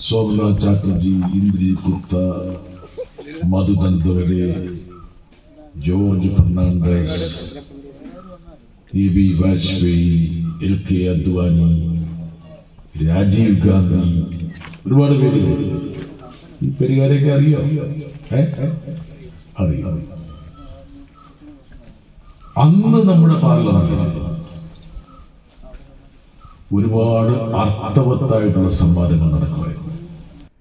Somnath Chatterjee Indri Gupta മധുദന്തവരെ George Fernandes A B Vajpayee L K Advani Rajiv Gandhi ഒരുപാട് പേരുകൾ ഈ പേരുകാരെയൊക്കെ അറിയോ? അറിയാം. അന്ന് നമ്മുടെ പാർലമെന്റിൽ ഒരുപാട് അർത്ഥവത്തായിട്ടുള്ള സംവാദങ്ങൾ നടക്കുമായിരുന്നു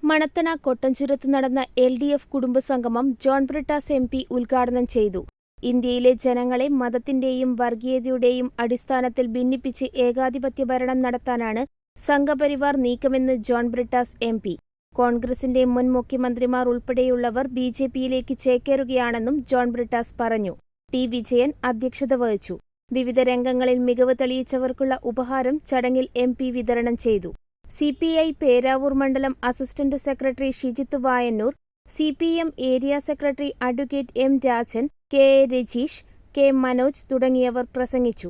മണത്തണ കൊട്ടഞ്ചുരത്ത് നടന്ന എൽ ഡി എഫ് കുടുംബസംഗമം ജോൺ ബ്രിട്ടാസ് എം പി ഉദ്ഘാടനം ചെയ്തു. ഇന്ത്യയിലെ ജനങ്ങളെ മതത്തിന്റെയും വർഗീയതയുടെയും അടിസ്ഥാനത്തിൽ ഭിന്നിപ്പിച്ച് ഏകാധിപത്യ ഭരണം നടത്താനാണ് സംഘപരിവാർ നീക്കമെന്ന് ജോൺ ബ്രിട്ടാസ് എം പി. കോൺഗ്രസിന്റെ മുൻ മുഖ്യമന്ത്രിമാർ ഉൾപ്പെടെയുള്ളവർ ബി ജെ പിയിലേക്ക് ചേക്കേറുകയാണെന്നും ജോൺ ബ്രിട്ടാസ് പറഞ്ഞു. ടി വിജയൻ അധ്യക്ഷത വഹിച്ചു. വിവിധ രംഗങ്ങളിൽ മികവ് തെളിയിച്ചവർക്കുള്ള ഉപഹാരം ചടങ്ങിൽ എം പി വിതരണം ചെയ്തു. സി പി ഐ പേരാവൂർ മണ്ഡലം assistant secretary Shijith Vayannur C P M area secretary advocate M Rajan K A Rajeesh K Manoj തുടങ്ങിയവർ പ്രസംഗിച്ചു.